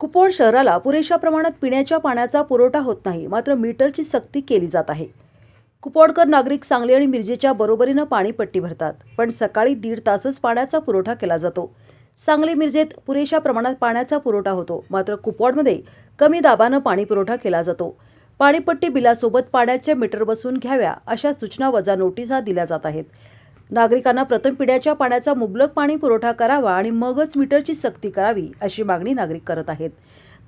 कुपवाड शहराला पुरेशा प्रमाणात पिण्याच्या पाण्याचा पुरवठा होत नाही मात्र मीटरची सक्ती केली जात आहे. कुपवाडकर नागरिक सांगली आणि मिरजेच्या बरोबरीनं पाणीपट्टी भरतात पण सकाळी दीड तासच पाण्याचा पुरवठा केला जातो. सांगली मिरजेत पुरेशा प्रमाणात पाण्याचा पुरवठा होतो मात्र कुपवाडमध्ये कमी दाबानं पाणी पुरवठा केला जातो. पाणीपट्टी बिलासोबत पाण्याचे मीटर बसवून घ्याव्या अशा सूचना वजा नोटिसा दिल्या जात आहेत. नागरिकांना प्रथम पिढ्याच्या पाण्याचा मुबलक पाणी पुरवठा करावा आणि मगच मीटरची सक्ती करावी अशी मागणी नागरिक करत आहेत.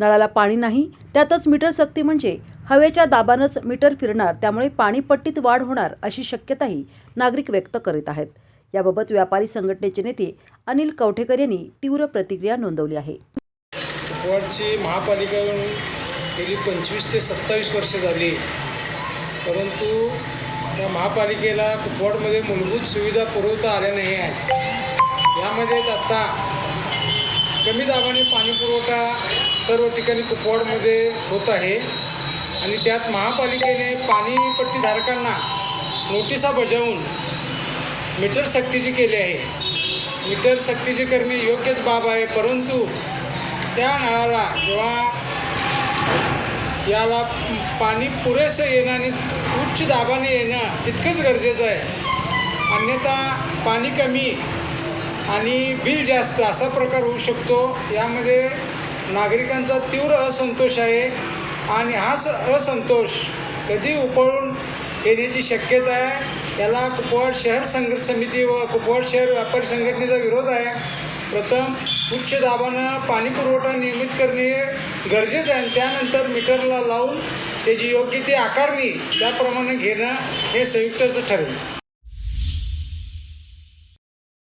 नळाला पाणी नाही त्यातच मीटर सक्ती म्हणजे हवेच्या दाबानंच मीटर फिरणार त्यामुळे पाणीपट्टीत वाढ होणार अशी शक्यताही नागरिक व्यक्त करीत आहेत. याबाबत व्यापारी संघटनेचे नेते अनिल कवठेकर यांनी तीव्र प्रतिक्रिया नोंदवली आहे. महापालिका गेली पंचवीस ते सत्तावीस वर्ष झाली परंतु या महापालिकेला कुपवाडमध्ये मूलभूत सुविधा पुरवता आल्या नाही आहेत. यामध्येच आत्ता कमी दाबाने पाणी पुरवठा सर्व ठिकाणी कुपवाडमध्ये होत आहे. आणि त्यात महापालिकेने पाणीपट्टीधारकांना नोटिसा बजावून मीटर सक्तीची केली आहे मीटर सक्तीचे करणे योग्यच बाब आहे. परंतु त्या नळाला किंवा याला पाणी पुरेसं येणं आणि उच्च दाबाने येणं तितकंच गरजेचं आहे. अन्यथा पाणी कमी आणि बिल जास्त असा प्रकार होऊ शकतो. यामध्ये नागरिकांचा तीव्र असंतोष आहे आणि हा स असंतोष कधी उपळून येण्याची शक्यता आहे याला कुपवाड शहर संघर्ष समिती व कुपवाड शहर व्यापारी संघटनेचा विरोध आहे. प्रथम उच्च दाबानं पाणी पुरवठा नियमित करणे गरजेचं आहे. आणि त्यानंतर मीटरला लावून त्याची योग्य ती आकारणी त्याप्रमाणे घेणं हे संयुक्तचं ठरेल.